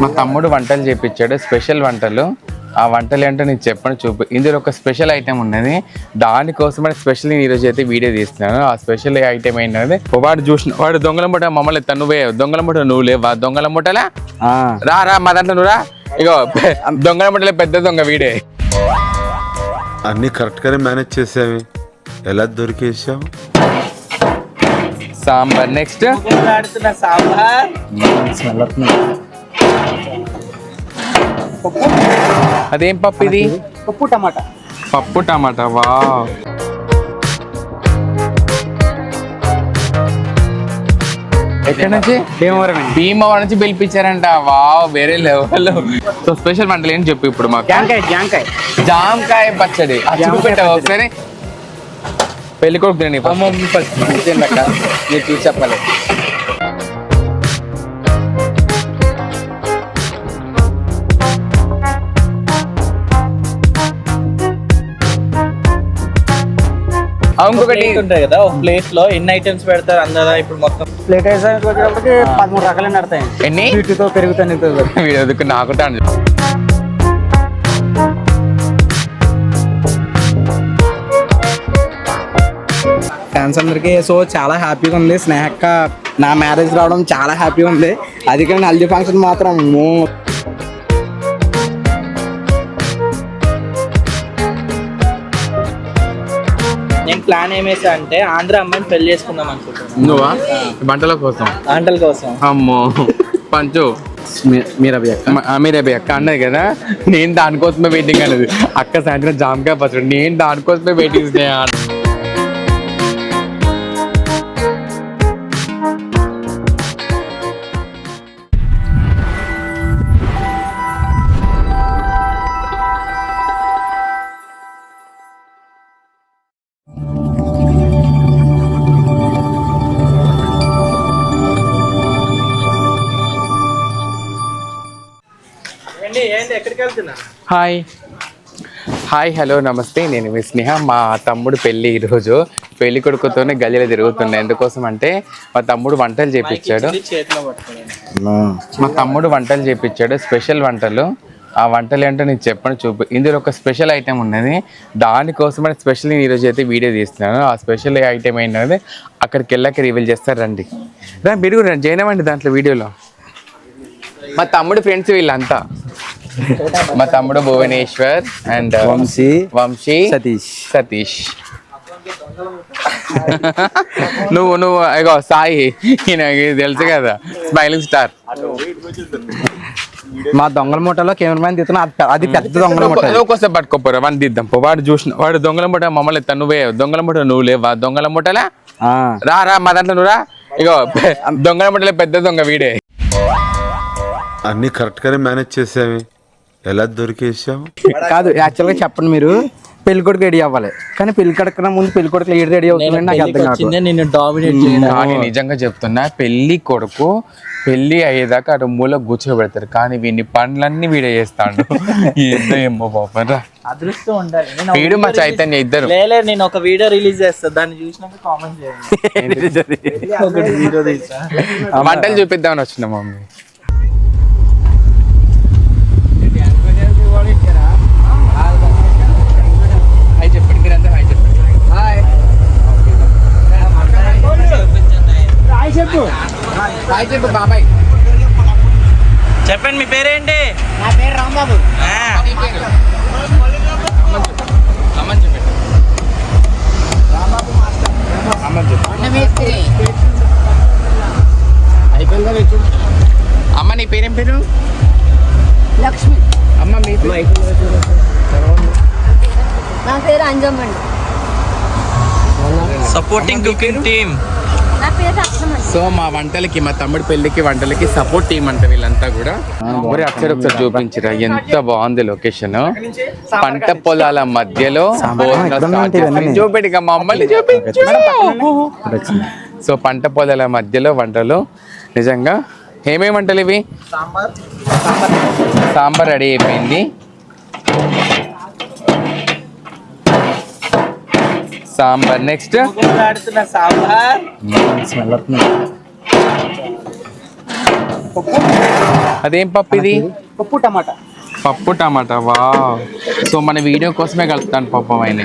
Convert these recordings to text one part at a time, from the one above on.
మా తమ్ముడు వంటలు చేపించాడు స్పెషల్ వంటలు. ఆ వంటలు ఏంటో నేను చెప్పను చూపు. ఇందులో ఒక స్పెషల్ ఐటెం ఉన్నది. దానికోసమే స్పెషల్ నేను ఈరోజు అయితే వీడియో తీస్తున్నాను. ఆ స్పెషల్ ఐటెం ఏంటంటే వాడు చూసిన వాడు దొంగల ముఠ మమ్మల్ని తను దొంగల ముఠ నువ్వు లేవా దొంగల ముఠలా ఆ, రా రా మా దాంట్లో నువ్వు రా. ఇగో దొంగల ముఠలే పెద్ద దొంగ వీడే. అన్ని కరెక్ట్ గానే మేనేజ్ చేసావి. ఎలా దొరికేసావు సాంబార్ నెక్స్ట్. సాంబార్? అదేం పప్పు ఇది? పప్పు టమాటా. పప్పు టమాటా వా ఎక్కడి నుంచి? భీమవరం భీమవరం నుంచి పిలిపించారంట. వావ్ వేరే లెవెల్ సో స్పెషల్ వంటలు ఏంటి చెప్పు ఇప్పుడు మాకు? జాంకాయ జాంకాయ. జామకాయ పచ్చడి. జామకాయ చూపెట్టావా. ఒకసారి? పెళ్ళి కొడుకు తినండి ఫస్ట్ చెప్పాలి. ఇంకొకటి ఉంటాయి కదా ఒక ప్లేట్లో ఎన్ని ఐటమ్స్ పెడతారు అందరా ఇప్పుడు మొత్తం? ప్లేట్ వేసానికి వచ్చేటప్పటికి పదమూడు రకాలు నడతాయి. ఎన్ని? వీటితో పెరుగుతాయి నాకు ఫ్యాన్స్ అందరికీ సో చాలా హ్యాపీగా ఉంది. స్నేహక్క నా మ్యారేజ్ రావడం చాలా హ్యాపీగా ఉంది. అది కానీ హల్దీ ఫంక్షన్ మాత్రం మో ప్లాన్ ఏమేసా అంటే ఆంధ్ర అమ్మాయిని పెళ్ళి చేసుకుందాం అనుకుంటున్నాను. నువ్వా? వంటల కోసం. ఆంటల కోసం. అమ్మో. పంచు. మీరు అక్క. మీరే అన్నది కదా? నేను దానికోసమే వెయిటింగ్ అనేది అక్క సాయంత్రం జామకాయ పచ్చడి. నేను దానికోసమే వెయిటింగ్ ఏంటి హాయ్. హాయ్ హలో నమస్తే. నేను మీ స్నేహ మా తమ్ముడు పెళ్ళి ఈరోజు. పెళ్ళి కొడుకుతోనే గల్లీలో తిరుగుతున్నా. ఎందుకోసం అంటే మా తమ్ముడు వంటలు చేపించాడు మా తమ్ముడు వంటలు చేపించాడు స్పెషల్ వంటలు. ఆ వంటలు ఏంటో నేను చెప్పను చూపు. ఇందులో ఒక స్పెషల్ ఐటెం ఉన్నది. దానికోసమే స్పెషల్ నేను ఈరోజు అయితే వీడియో తీస్తున్నాను. ఆ స్పెషల్ ఐటెం ఏంటంటే అక్కడికి వెళ్ళాక రివీల్ చేస్తారు రండి. రా మీరు కూడా జాయిన్ అవ్వండి దాంట్లో వీడియోలో. మా తమ్ముడు ఫ్రెండ్స్ వీళ్ళంతా. మా తమ్ముడు భువనేశ్వర్ అండ్ వంశీ వంశీ సతీష్. సతీష్. నువ్వు నువ్వు ఇగో సాయి ఇది తెలుసు కదా స్మైలింగ్ స్టార్ మా దొంగల మూటలో కెమెరామ్యాన్ తీస్తున్నా అది పెద్ద దొంగల మూట ఒకసారి పట్టుకోపోరా వాడిని దిద్దాం పో వాడు చూసిన వాడు దొంగల ముఠ మమ్మల్ని తను నువ్వే దొంగల ముఠ నువ్వు లేవా దొంగల ముఠలా ఆ, రా రా మా దాంట్లో నువ్వు రా. ఇగో దొంగల ముఠలే పెద్ద దొంగ వీడే. అన్ని కరెక్ట్ గానే మేనేజ్ చేసావి. ఎలా దొరికేసావు కాదు యాక్చువల్గా చెప్పండి మీరు. పెళ్ళి కొడుకు రెడీ అవ్వాలి. కానీ పెళ్ళి కొడుకున్న ముందు పెళ్ళి కొడుకు ఏడు రెడీ అవుతుందని నాకు అర్థం కాదు వచ్చిందే నిన్ను డామినేట్ చేయడం కానీ నిజంగా చెప్తున్నా పెళ్ళి కొడుకు పెళ్ళి అయ్యేదాకా అటు మూల కూర్చోబెడతారు. కానీ వీడిని పనులన్నీ వీడే చేస్తాడు. ఏమో పాపం రా. అదృష్టం ఉండాలి. నేను వీడు మా చైతన్య ఇద్దరు. లేలే నేను ఒక వీడియో రిలీజ్ చేస్తా. దాన్ని చూసినాక కామెంట్ చేయండి. వంటలు చూపిద్దామని వచ్చిన మమ్మీ హాయ్ చెప్పండి మీరంతా హాయ్ చెప్పండి చెప్పు బాబాయ్. చెప్పండి మీ పేరేంటి? నా పేరు రాంబాబు. అమ్మ నీ పేరేం పేరు? లక్ష్మి. అమ్మ మీ పేరు? నా పేరు అంజమ్మండి. సపోర్టింగ్ కుకింగ్ టీమ్ సో మా వంటలకి మా తమ్ముడి పెళ్ళికి వంటలకి సపోర్ట్ టీం అంట వీళ్ళంతా కూడా. మరి అక్షర ఒకసారి చూపించరా ఎంత బాగుంది లొకేషన్ పంట పొలాల మధ్యలో భోజనం ఎక్కడ start ఉంటాయి ఇవన్నీ? చేసి- చూపెట్టు మమ్మల్ని చూపించు. సో పంట పొలాల మధ్యలో వంటలు. నిజంగా ఏమేమి వంటలు ఇవి? సాంబార్. సాంబార్ రెడీ అయిపోయింది. సాంబార్. నెక్స్ట్ ఆడుతున్న సాంబార్. స్మెల్ వస్తుంది అదేం పప్పు ఇది? పప్పు టమాటా. పప్పు టమాటా వా సో మన వీడియో కోసమే కలుపుతాను పప్పు ఆయన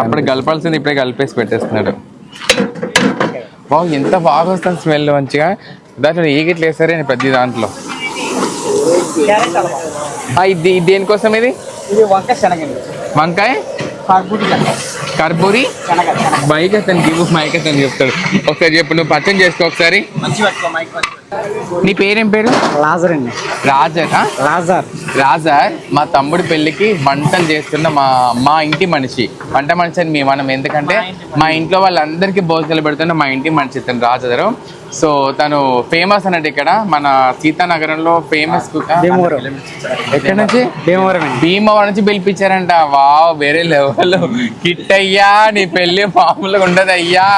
అప్పుడు కలపాల్సింది ఇప్పుడే కలిపేసి పెట్టేస్తున్నాడు. వా ఎంత బాగా వస్తుంది స్మెల్ మంచిగా. దాంట్లో ఏ గిట్ల వేస్తారే ప్రతి దాంట్లో. ఇది దేనికోసం ఇది? వంకాయ వంకాయ? శనగ మైక్ అతను గివ్ మైక్ అతను చెప్తాడు. ఒకసారి చెప్పు నువ్వు పచ్చని చేసుకో ఒకసారి. మంచి పట్టుకో మైక్ పట్టుకో. నీ పేరేం పేరు? లాజర్ అండి. రాజర్ ఆ? లాజర్. రాజర్ మా తమ్ముడి పెళ్ళికి వంటలు చేస్తున్న మా మా ఇంటి మనిషి. వంట మనిషి అని మేము మనం ఎందుకంటే మా ఇంట్లో వాళ్ళందరికీ భోజనాలు పెడుతున్న మా ఇంటి మనిషి తను రాజరు సో తను ఫేమస్ అన్నట్టు ఇక్కడ మన సీతానగరంలో ఫేమస్ భీమవరం. ఎక్కడి నుంచి? భీమవరం నుంచి పిలిపించారంట. వావ్ వేరే లెవెల్ కిట్ అయ్యా నీ పెళ్ళి మామూలుగా ఉండదు అయ్యా.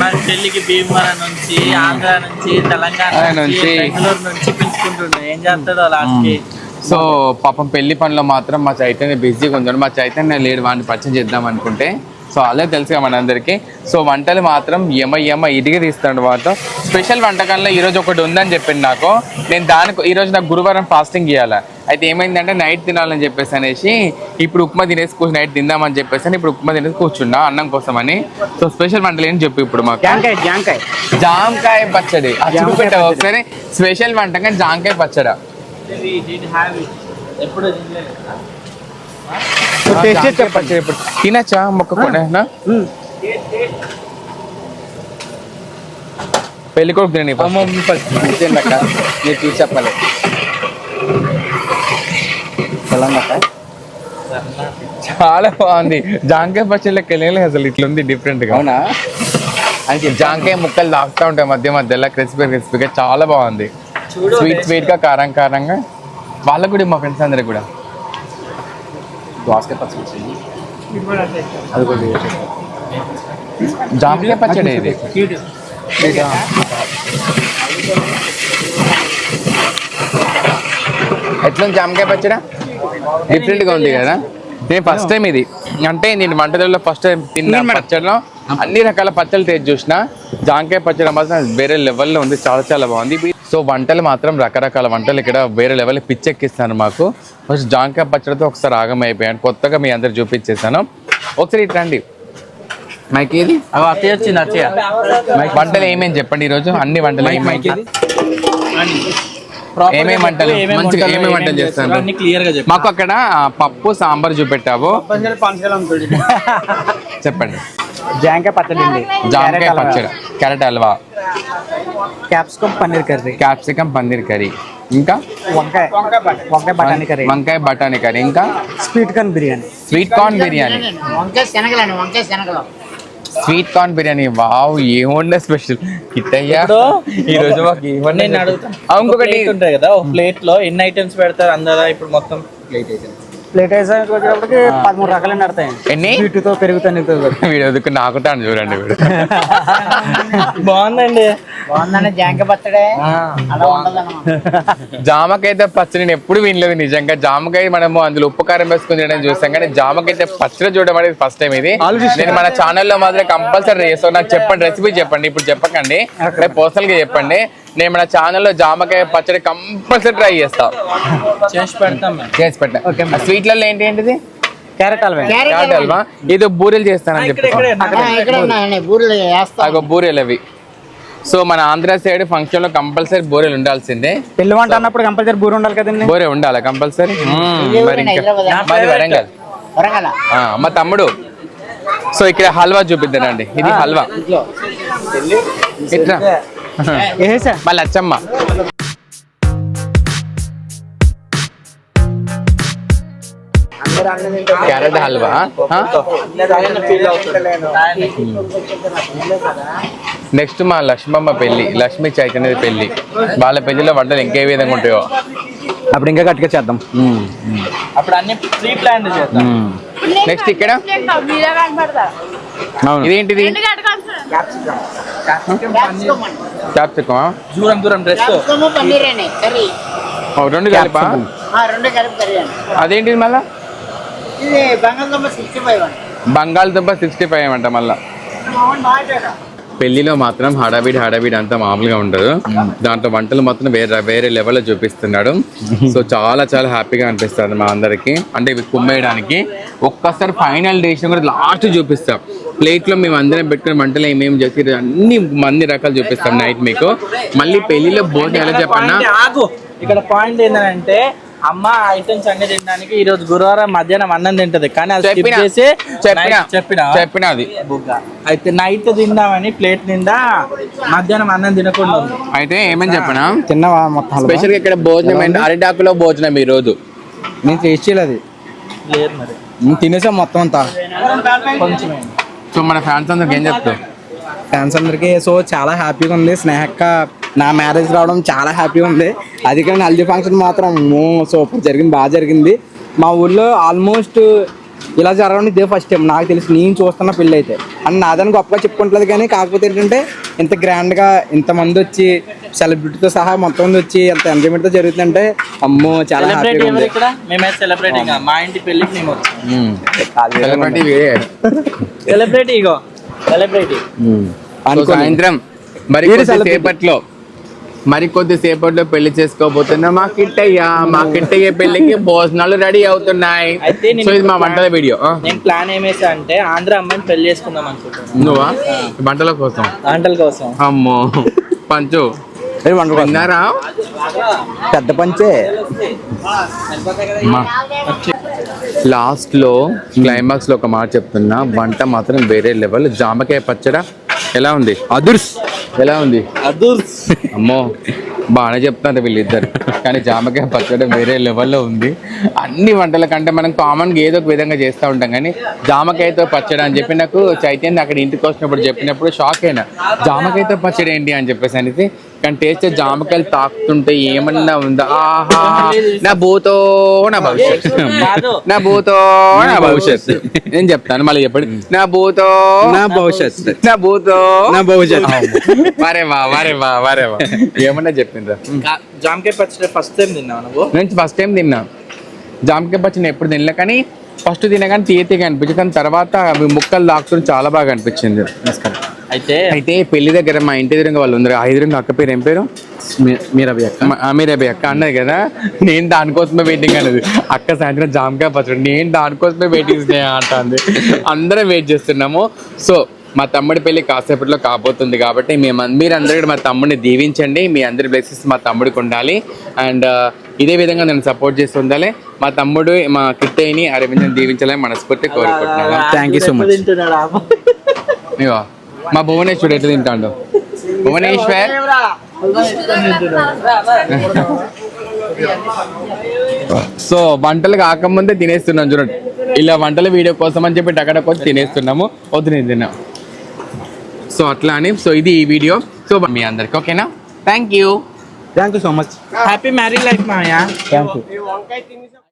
మన పెళ్ళికి భీమవరం నుంచి ఆంధ్ర నుంచి తెలంగాణ నుంచి నుంచి. బెంగళూరు నుంచి పిలుచుకుంటుండే. ఏం చేస్తాడో లాస్ట్కి? సో పాపం పెళ్ళి పనిలో మాత్రం మా చైతన్య బిజీగా ఉందండి. మా చైతన్య లేడు వాడిని పరిచయం చేద్దాం అనుకుంటే. సో అదే తెలుసుగా మనందరికీ. సో వంటలు మాత్రం ఎమ ఎమ ఇదిగి తీస్తాడు మాత్రం స్పెషల్ వంటకాల్లో ఈరోజు ఒకటి ఉందని చెప్పింది నాకు. నేను దానికి ఈరోజు నాకు గురువారం ఫాస్టింగ్ చేయాలి అయితే ఏమైందంటే నైట్ తినాలని చెప్పేసి అనేసి ఇప్పుడు ఉప్మా తినేసి కూర్చొని నైట్ తిందామని చెప్పేసి అని ఇప్పుడు ఉప్మా తినేసి కూర్చున్నా అన్నం కోసం అని సో స్పెషల్ వంటలు ఏం చెప్పు ఇప్పుడు మాకు. జాంకాయ జాంకాయ. జామకాయ పచ్చడి. చూపెట్టావు ఒకసారి. స్పెషల్ వంటకం జామకాయ పచ్చడా. ఎప్పుడు టేస్ట్ చేసి చెప్పండి. చెప్పండి తినచ్చా? మొక్క కూడా పెళ్ళి కొడుకు. మీరు చూసి చెప్పాలి. చాలా బాగుంది. జాంకాయ పచ్చళ్ళకి వెళ్ళి అసలు. ఇట్లుంది డిఫరెంట్గా. అవునా? అంటే జాంకాయ ముక్కలు తాగుతూ ఉంటాయి మధ్య మధ్యలో. క్రిస్పీ క్రిస్పీగా చాలా బాగుంది. స్వీట్ స్వీట్గా కారం కారంగా. వాళ్ళకు కూడా మా ఫ్రెండ్స్ అందరికి కూడా. దోసకాయ పచ్చడి వచ్చింది. అది. కూడా జామకాయ పచ్చడి ఇది. ఎట్లా జామకాయ పచ్చడా? డిఫరెంట్గా ఉంది కదా. నేను ఫస్ట్ టైం ఇది. అంటే నేను వంటలలో ఫస్ట్ టైం తిన్న పచ్చడిలో అన్ని రకాల పచ్చళ్ళు టేస్ట్ చూసిన జామకాయ పచ్చడి మాత్రం వేరే లెవెల్లో ఉంది. చాలా చాలా బాగుంది. సో వంటలు మాత్రం రకరకాల వంటలు ఇక్కడ వేరే లెవెల్ పిచ్చెక్కిస్తాను మాకు. ఫస్ట్ జామకాయ పచ్చడితో ఒకసారి ఆగం అయిపోయాను కొత్తగా మీ అందరు చూపించేసాను ఒకసారి ఇటు రండి. మైక్ ఏది? అత్తయ్య వచ్చింది అత్తయ్య. వంటలు ఏమేమి చెప్పండి ఈరోజు? అన్ని వంటలు ఏమేమి ఏమేమి వంటలు? మంచిగా ఏమేమి వంటలు చేస్తారు? అన్ని క్లియర్గా చెప్పు. మాకు అక్కడ పప్పు సాంబార్ చూపెట్టావు. చెప్పండి. జాంకాయ పచ్చడి అండి. జామకాయ పచ్చడి carrot halwa. Capsicum paneer curry. Capsicum paneer curry. ఇంకా? వంకాయ. వంకాయ బఠానీ కర్రీ. వంకాయ బఠానీ కర్రీ. ఇంకా? Sweet corn biryani. Sweet corn biryani. వంకాయ శనగలండి వంకాయ శనగలు. Sweet corn biryani. వావ్ ఏముండే స్పెషల్? కిట్టయ్యా. ఈ రోజు మాకు ఏమన్నా ఇంకొకటి ప్లేట్ ఉంటుంది కదా ప్లేట్లో ఎన్ని ఐటమ్స్ పెడతారు అందరా? ఇప్పుడు మొత్తం ప్లేట్ వేసి వచ్చేటప్పటికి పదమూడు రకాలు నడతాయండి ఎన్ని? స్వీట్తో పెరుగుతో నీతో వీడు వదుకు నాకుతాను చూడండి వీడు. బాగుందండి. బాగుందండి జాంకాయ పచ్చడే. అలా ఉండదు జామకాయ పచ్చడి నేను ఎప్పుడు వినలేదు నిజంగా. జామకాయ మనము అందులో ఉప్పు కారం వేసుకుని తినడం చూస్తాం కానీ జామకాయ పచ్చడి చూడడం అనేది ఫస్ట్ టైం ఇది. నేను మన ఛానల్లో మాత్రం కంపల్సరీ చేస్తాను. నాకు చెప్పండి రెసిపీ చెప్పండి. ఇప్పుడు చెప్పకండి. పర్సనల్గా చెప్పండి. నేను మన ఛానల్లో జామకాయ పచ్చడి కంపల్సరీ ట్రై చేస్తా. చేసి పెడతాం చేసి పెట్టా స్వీట్లలో ఏంటి ఏంటిది? క్యారెట్ హల్వా. క్యారెట్ హల్వా. ఏదో బూరెలు చేస్తానని చెప్పి. బూరెలు బూరెలు అవి. సో మన ఆంధ్ర సైడ్ ఫంక్షన్లో కంపల్సరీ బూరెలు ఉండాల్సిందే. పెళ్ళి వంట అన్నప్పుడు కంపల్సరీ బూర ఉండాలి కదండి. బూరె ఉండాలి కంపల్సరీ మరి వరంగల్. వరంగల్ ఆ, మా తమ్ముడు. సో ఇక్కడ హల్వా చూపిద్దానండి. ఇది హల్వా. ఇట్లా. వేసా మా లచ్చమ్మ క్యారెట్ హల్వా? నెక్స్ట్ మా లక్ష్మమ్మ పెళ్ళి లక్ష్మీ చైతన్య పెళ్ళి వాళ్ళ పెళ్ళిలో వంటలు ఇంకే విధంగా ఉంటాయో. అప్పుడు ఇంకా గట్టిగా చేద్దాం. అప్పుడు అన్ని ప్రీ ప్లాన్ చేద్దాం నెక్స్ట్ ఇక్కడ? అవును ఇదేంటిది? క్యాప్సికమ్? దూరం దూరం డ్రెస్ పన్నీర్ అండి కర్రీ. రెండు కలిపా? రెండు అదేంటిది మళ్ళా? ఇది బంగాళదుంప సిక్స్టీ ఫైవ్ అండి బంగాళదుంప సిక్స్టీ ఫైవ్ అంట మళ్ళా. పెళ్ళిలో మాత్రం హడావిడి హడావిడి అంతా మామూలుగా ఉండదు. దాంట్లో వంటలు మాత్రం వేరే వేరే లెవెల్లో చూపిస్తున్నాడు. సో చాలా చాలా హ్యాపీగా అనిపిస్తుంది మా అందరికి. అంటే ఇవి కుమ్మేయడానికి ఒక్కసారి ఫైనల్ డేషన్ కూడా లాస్ట్ చూపిస్తాం. ప్లేట్లో మేము అందరం పెట్టుకుని వంటలు ఏమేమి చేసి అన్ని మంది రకాలు చూపిస్తాం నైట్ మీకు. మళ్ళీ పెళ్ళిలో భోజనం ఎలా చెప్పన్నా? ఇక్కడ పాయింట్ ఏంటంటే అమ్మ ఐటమ్స్ అన్ని తినడానికి ఈ రోజు గురువారం మధ్యాహ్నం అన్నం తింటది. కానీ అది చేసి చెప్పినా? చెప్పినా? అది. బుగ్గ. అయితే నైట్ తిందామని ప్లేట్ నిండా మధ్యాహ్నం అన్నం తినకుండా అయితే ఏమని చెప్పనా? తిన్నావా మొత్తం? స్పెషల్గా ఇక్కడ భోజనం ఏంటి? అరిటాకులో భోజనం ఈ రోజు నేను టేస్ట్ చేయలేదు అది. లేదు మరి. తినేసాం మొత్తం అంతా. కొంచెమే. సో మన ఫ్యాన్స్ అందరికి ఏం చెప్తావు? ఫ్యాన్స్ అందరికీ సో చాలా హ్యాపీగా ఉంది. స్నేహక్క నా మ్యారేజ్ రావడం చాలా హ్యాపీగా ఉంది. అది కానీ హల్దీ ఫంక్షన్ మాత్రం సూపర్ జరిగింది బాగా జరిగింది. మా ఊళ్ళో ఆల్మోస్ట్ ఇలా జరగడం ఇదే ఫస్ట్ టైం. నాకు తెలిసి నేను చూస్తున్న పెళ్ళి అయితే అని నాదని గొప్పగా చెప్పుకుంటలేదు కానీ కాకపోతే ఏంటంటే ఇంత గ్రాండ్గా ఇంతమంది వచ్చి సెలబ్రిటీతో సహా మొత్తం మంది వచ్చి ఎంత ఎంజాయ్మెంట్తో జరుగుతుందంటే అమ్మో చాలా సెలబ్రేట్ హ్యాపీగా ఉంది. ఇక్కడ? మేమైతే సెలబ్రేటింగ్ మా ఇంటి పెళ్ళికి మేము వచ్చాం. సెలబ్రిటీ. సెలబ్రేట్ ఇగో. సాయంత్రం మరి. సేపట్లో మరి కొద్ది సేపట్లో పెళ్ళి చేసుకోబోతున్నా మా కిట్టయ్య మా కిట్టయ్య పెళ్ళికి భోజనాలు రెడీ అవుతున్నాయి. సో ఇది మా వంటల వీడియో. నేను ప్లాన్ ఏమేసా అంటే ఆంధ్ర అమ్మాయిని పెళ్ళి చేసుకుందాం అనుకుంటున్నాను నువ్వా? వంటల కోసం. వంటల కోసం. అమ్మో. పంచు. విన్నారా? పెద్ద పంచే. లాస్ట్లో క్లైమాక్స్లో ఒక మాట చెప్తున్నా. వంట మాత్రం వేరే లెవెల్. జామకాయ పచ్చడ ఎలా ఉంది? అదుర్స్. ఎలా ఉంది? అదూర్స్. అమ్మో బాగానే చెప్తారు వీళ్ళిద్దరు. కానీ జామకాయ పచ్చడి వేరే లెవెల్లో ఉంది. అన్ని వంటల కంటే మనం కామన్గా ఏదో ఒక విధంగా చేస్తూ ఉంటాం. కానీ జామకాయతో పచ్చడి అని చెప్పి నాకు చైతన్య అక్కడ ఇంటికి వచ్చినప్పుడు చెప్పినప్పుడు షాక్ అయినా జామకాయతో పచ్చడి ఏంటి? అని చెప్పేసి అనేసి కానీ టేస్ట్ జామకాయలు తాకుతుంటే ఏమన్నా ఉందా? ఆహా నా భూతో నా భవిష్యత్ కాదు. నా భూతో నా భవిష్యత్ నేను చెప్తాను మళ్ళీ చెప్పండి. నా భూతో నా భవిష్యత్ నా భూతో నా భవిష్యత్ వరే వా వరే వా వరే వా. ఏమన్నా చెప్పిండ్రా? జామకాయ పచ్చడి ఫస్ట్ టైం తిన్నావు నువ్వు? నేను ఫస్ట్ టైం తిన్నా. జామకాయ పచ్చడి ఎప్పుడు తినలే కానీ ఫస్ట్ తినగానే తీయ తీయగా అనిపించింది. కానీ తర్వాత అవి ముక్కలు దాక్కుని చాలా బాగా అనిపించింది. అయితే అయితే పెళ్ళి దగ్గర మా ఇంటి ఎదురుగా వాళ్ళు ఉంది ఆ ఎదురుగా అక్క పేరు ఏం పేరు? మీరు అవి అక్క. మీరేబీ అక్క అన్నది కదా? నేను దానికోసమే వెయిటింగ్ అనేది అక్క సాయంత్రం జామకాయ పచ్చడి. నేను దానికోసమే వెయిటింగ్ అంటుంది. అందరం వెయిట్ చేస్తున్నాము. సో మా తమ్ముడి పెళ్ళి కాసేపట్లో కాబోతుంది కాబట్టి మేము మీరందరూ మా తమ్ముడిని దీవించండి. మీ అందరి బ్లెస్సెస్ మా తమ్ముడికి ఉండాలి. అండ్ ఇదే విధంగా నేను సపోర్ట్ చేస్తూ ఉండాలి. మా తమ్ముడు మా కిట్టయ్యని అరవింద్ని దీవించాలని మనస్ఫూర్తి కోరుకుంటున్నాను. థ్యాంక్ యూ సో మచ్ మా భువనేశ్వరుడు ఎట్లా తింటాడు? భువనేశ్వర్? సో వంటలు కాకముందే తినేస్తున్నాం చూడండి ఇలా వంటల వీడియో కోసం అని చెప్పి అక్కడ వచ్చి తినేస్తున్నాము. వద్దు నేను తిన్నా. సో అట్లా అని. సో ఇది ఈ వీడియో. సో మీ అందరికి ఓకేనా? Thank you thank you so much happy married life Maya thank you